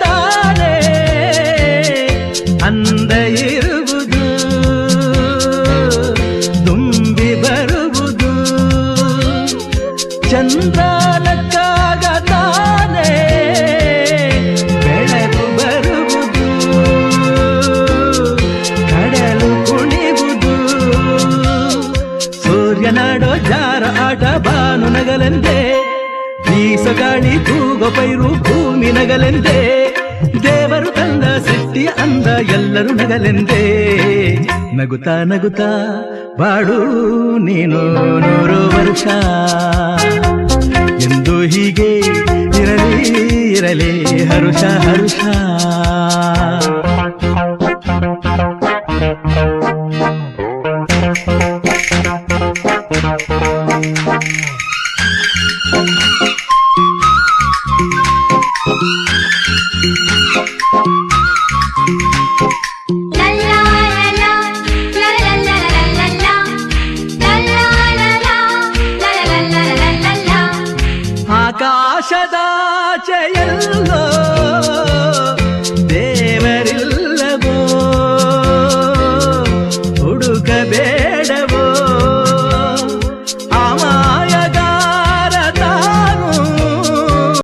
ತಾನೇ ಅಂದ ಇರುವುದು, ತುಂಬಿ ಬರುವುದು. ಚಂದ್ರನಕ್ಕಾಗ ತಾನೇ ಬೆಳಕು ಬರುವುದು, ಕಡಲು ಕುಣಿವುದು. ಸೂರ್ಯ ನಾಡೋ ಜಾರ ಆಟ ಬಾನು ನಗಲೆಂದೇ ಈ ಸಗಾಳಿ ಪೈರು ಭೂಮಿ ನಗಲೆಂದೇ. ದೇವರು ತಂದ ಸೃಷ್ಟಿಯ ಅಂದ ಎಲ್ಲರೂ ನಗಲೆಂದೇ. ನಗುತ್ತಾ ನಗುತ್ತಾ ಬಾಡು ನೀನು ನೂರು ವರ್ಷ. ಎಂದು ಹೀಗೆ ಇರಲಿ ಇರಲಿ ಹರುಷ ಹರುಷ. La సదా